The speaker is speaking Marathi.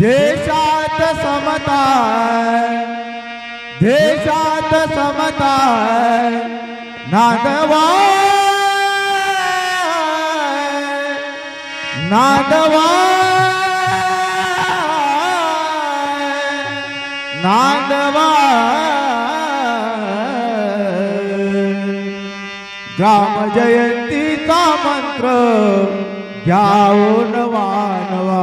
देशात समता देशात समता नादवा नादवा नादवा ग्राम जयंतीचा मंत्र घ्याओ वानवा.